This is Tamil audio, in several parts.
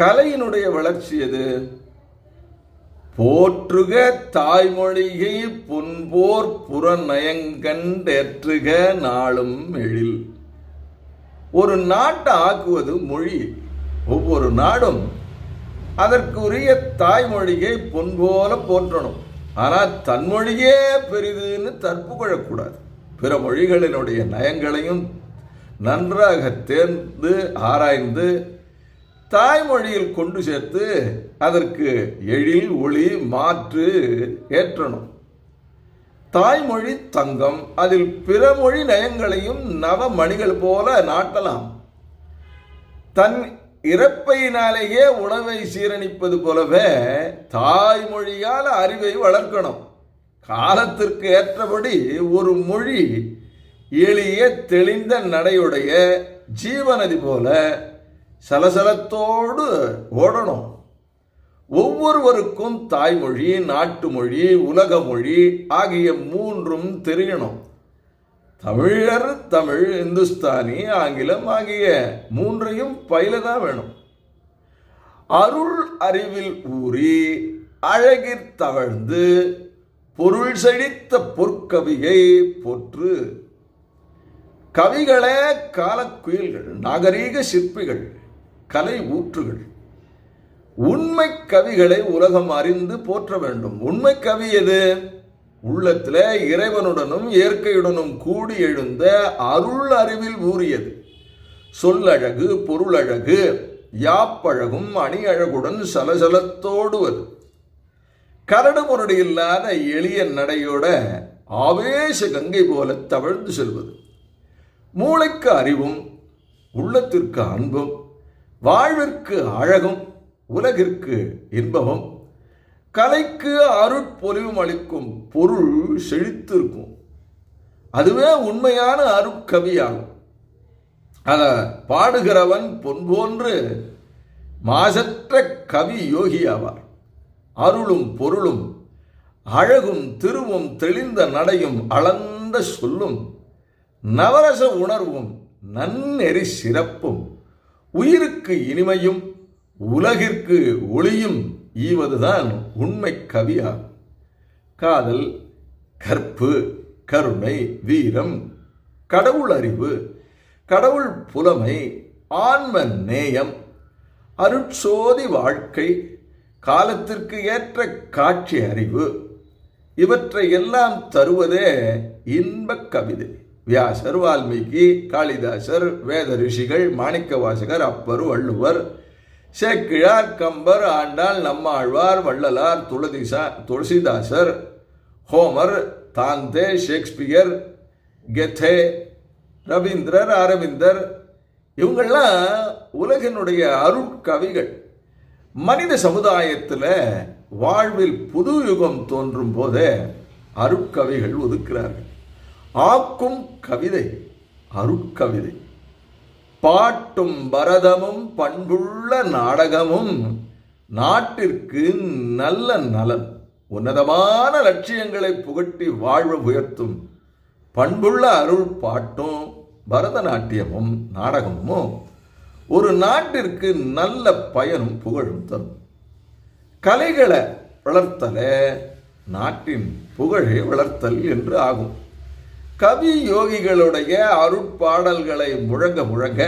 கலையினுடைய வளர்ச்சி எது? போற்றுக தாய்மொழியை பொன்போர் புறநயங்கண்டேற்றுக நாளும் எழில். ஒரு நாட்டை ஆக்குவது மொழி. ஒவ்வொரு நாடும் அதற்குரிய தாய்மொழியை பொன்போல போற்றணும். ஆனால் தன்மொழியே பெரிதுன்னு தற்பு கொள்ளக்கூடாது பிற மொழிகளினுடைய நயங்களையும் நன்றாக தேர்ந்து ஆராய்ந்து தாய்மொழியில் கொண்டு சேர்த்து அதற்கு எழில் ஒளி மாற்று ஏற்றணும். தாய்மொழி தங்கம் அதில் பிற மொழி நயங்களையும் நவ மணிகள் போல நாட்டலாம். தன் இறப்பையினாலேயே உணவை சீரணிப்பது போலவே தாய்மொழியால் அறிவை வளர்க்கணும். காலத்திற்கு ஏற்றபடி ஒரு மொழி எளிய தெளிந்த நடையுடைய ஜீவநதி போல சலசலத்தோடு ஓடணும். ஒவ்வொருவருக்கும் தாய்மொழி நாட்டு மொழி உலக மொழி ஆகிய மூன்றும் தெரியணும். தமிழர் தமிழ் இந்துஸ்தானி ஆங்கிலம் ஆகிய மூன்றையும் பயில தான் வேணும். அருள் அறிவில் ஊறி அழகிற் தவழ்ந்து பொருள் செழித்த பொற்கவியை போற்று. கவிகளே காலக்குயில்கள் நாகரீக சிற்பிகள் கலை ஊற்றுகள். உண்மை கவிகளை உலகம் அறிந்து போற்ற வேண்டும். உண்மை கவி எது? உள்ளத்தில் இறைவனுடனும் இயற்கையுடனும் கூடி எழுந்த அருள் அறிவில் ஊறியது. சொல்லழகு பொருளழகு யாப்பழகும் அணி அழகுடன் சலசலத்தோடுவது. கரடு முரடு இல்லாத எளிய நடையோட ஆவேச கங்கை போல தவழ்ந்து செல்வது. மூளைக்கு அறிவும் உள்ளத்திற்கு அன்பும் வாழ்விற்கு அழகும் உலகிற்கு இன்பமும் கலைக்கு அருட்பொலிவும் அளிக்கும் பொருள் செழித்திருக்கும். அதுவே உண்மையான அருட்கவியாகும். அதை பாடுகிறவன் பொன் போன்று மாசற்ற கவி யோகி ஆவார். அருளும் பொருளும் அழகும் திருவும் தெளிந்த நடையும் அளந்த சொல்லும் நவரச உணர்வும் நன்னெறி சிறப்பும். உயிருக்கு இனிமையும் உலகிற்கு ஒளியும் ஈவதுதான் உண்மை கவியாகும். காதல் கற்பு கருணை வீரம் கடவுள் அறிவு கடவுள் புலமை ஆன்ம நேயம் அருட்சோதி வாழ்க்கை காலத்திற்கு ஏற்ற காட்சி அறிவு இவற்றை எல்லாம் தருவதே இன்பக் கவிதை. வியாசர் வால்மீகி காளிதாசர் வேத ரிஷிகள் மாணிக்க வாசகர் அப்பர் வள்ளுவர். சேக்கிழார் கம்பர் ஆண்டாள் நம்மாழ்வார் வள்ளலார் துளதிசா துளசிதாசர் Homer Dante Shakespeare Goethe Ravindrar அரவிந்தர். இவங்கெல்லாம் உலகினுடைய அருட்கவிகள் மனித சமுதாயத்தில் வாழ்வில் புது யுகம் தோன்றும் போதே அருட்கவிகள் ஒதுக்கிறார்கள். ஆக்கும் கவிதை அருட்கவிதை. பாட்டும் பரதமும் பண்புள்ள நாடகமும் நாட்டிற்கு நல்ல நலன். உன்னதமான லட்சியங்களை புகட்டி வாழ்வு உயர்த்தும். பண்புள்ள அருள் பாட்டும் பரதநாட்டியமும் நாடகமும் ஒரு நாட்டிற்கு நல்ல பயனும் புகழும் தரும். கலைகளை வளர்த்தல நாட்டின் புகழை வளர்த்தல் என்று ஆகும். கவி யோகிகளுடைய அருட்பாடல்களை முழங்க முழங்க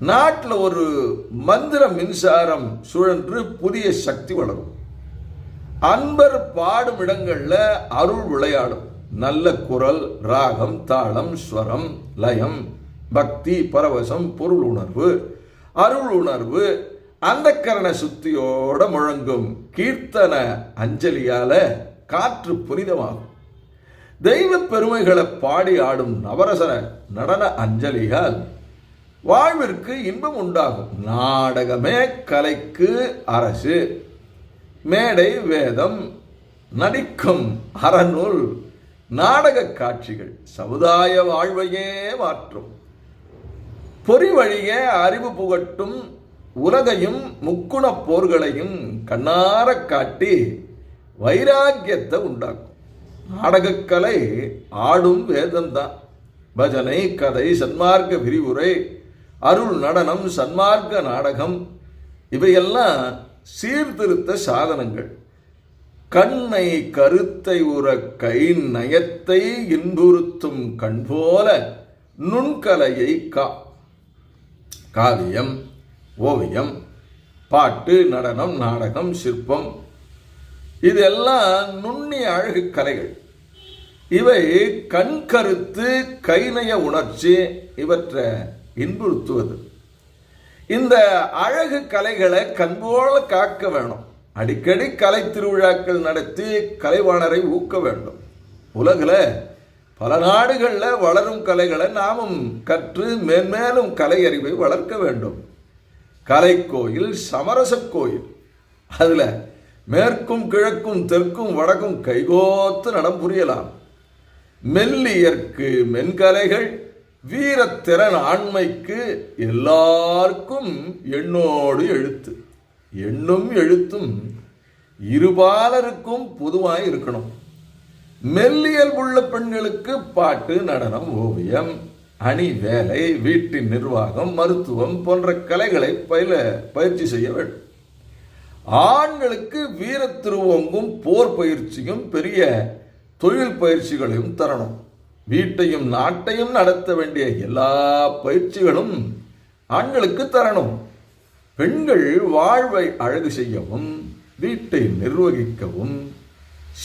நாட்டில் ஒரு மந்திர மின்சாரம் சுழன்று புதிய சக்தி வளரும். அன்பர் பாடும் இடங்களில் அருள் விளையாடும். நல்ல குரல் ராகம் தாளம் ஸ்வரம் லயம் பக்தி பரவசம் பொருள் உணர்வு. அருள் உணர்வு அந்த கரண சுத்தியோட முழங்கும் கீர்த்தன அஞ்சலியால காற்று புனிதமாகும். தெய்வ பெருமைகளை பாடி ஆடும் நவரசன நடன அஞ்சலிகள் வாழ்விற்கு இன்பம் உண்டாகும். நாடகமே கலைக்கு அரசு. மேடை வேதம் நடிக்கும் அறநூல் நாடக காட்சிகள் சமுதாய வாழ்வையே மாற்றும். பொறி வழியே அறிவு புகட்டும் உலகையும் முக்குண போர்களையும் கண்ணார காட்டி வைராக்கியத்தை உண்டாக்கும். நாடகக்கலை ஆடும் வேதம்தான் பஜனை கதை சன்மார்க்க விரிவுரை அருள் நடனம் சன்மார்க்க நாடகம் இவையெல்லாம் சீர்திருத்த சாதனங்கள். கண்ணை கருத்தை உற கை நயத்தை இன்புறுத்தும் கண் போல நுண்கலையை கா. காவியம் ஓவியம் பாட்டு நடனம் நாடகம் சிற்பம் இதெல்லாம் நுண்ணிய அழகு கலைகள். இவை கண் கருத்து கைநய உணர்ச்சி இவற்றை இன்புறுத்துவது. இந்த அழகு கலைகளை கண்போல காக்க வேணும். அடிக்கடி கலை திருவிழாக்கள் நடத்தி கலைவாணரை ஊக்க வேண்டும். உலகில் பல நாடுகளில் வளரும் கலைகளை நாமும் கற்று மேன்மேலும் கலை அறிவை வளர்க்க வேண்டும். கலை கோயில் சமரச கோயில். அதில் மேற்கும் கிழக்கும் தெற்கும் வடக்கும் கைகோத்து நடம் புரியலாம். மெல்லியற்கு மென்கலைகள் வீரத்திறன் ஆண்மைக்கு எல்லாருக்கும் எண்ணோடு எழுத்து. எண்ணும் எழுத்தும் இருபாலருக்கும் பொதுவாக இருக்கணும். மெல்லியல் உள்ள பெண்களுக்கு பாட்டு நடனம் ஓவியம் அணி வேலை வீட்டின் நிர்வாகம் மருத்துவம் போன்ற கலைகளை பயில பயிற்சி செய்ய வேண்டும். ஆண்களுக்கு வீரத்திருவங்கும் போர் பயிற்சியும் பெரிய தொழில் பயிற்சிகளையும் தரணும். வீட்டையும் நாட்டையும் நடத்த வேண்டிய எல்லா பயிற்சிகளும் ஆண்களுக்கு தரணும். பெண்கள் வாழ்வை அழகு செய்யவும் வீட்டை நிர்வகிக்கவும்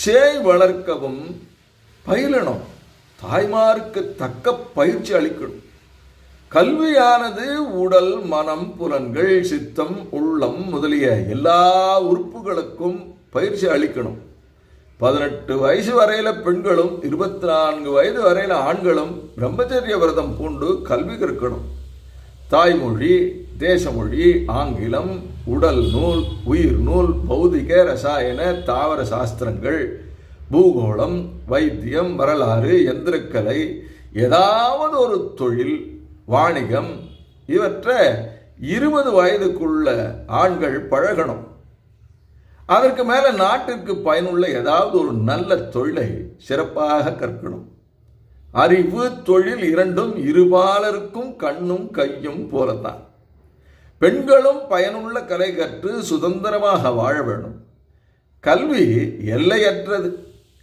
சேய் வளர்க்கவும் பயிலணும். தாய்மாருக்கு தக்க பயிற்சி அளிக்கணும். கல்வியானது உடல் மனம் புலன்கள் சித்தம் உள்ளம் முதலிய எல்லா உறுப்புகளுக்கும் பயிற்சி அளிக்கணும். பதினெட்டு வயசு வரையில பெண்களும் இருபத்தி நான்கு வயது வரையில ஆண்களும் பிரம்மச்சரிய விரதம் பூண்டு கல்வி கற்கணும். தாய்மொழி தேசமொழி ஆங்கிலம் உடல் நூல் உயிர் நூல் பௌதிக ரசாயன தாவர சாஸ்திரங்கள் பூகோளம் வைத்தியம் வரலாறு எந்திரக்கலை ஏதாவது ஒரு தொழில் வாணிகம் இவற்றை இருபது வயதுக்குள்ள ஆண்கள் பழகணும். அதற்கு மேல நாட்டிற்கு பயனுள்ள ஏதாவது ஒரு நல்ல தொழிலை சிறப்பாக கற்கணும். அறிவு தொழில் இரண்டும் இருபாலருக்கும் கண்ணும் கையும் போலத்தான். பெண்களும் பயனுள்ள கலை கற்று சுதந்திரமாக வாழ வேண்டும் கல்வி எல்லையற்றது.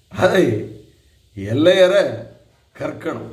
அதை எல்லையற கற்கணும்.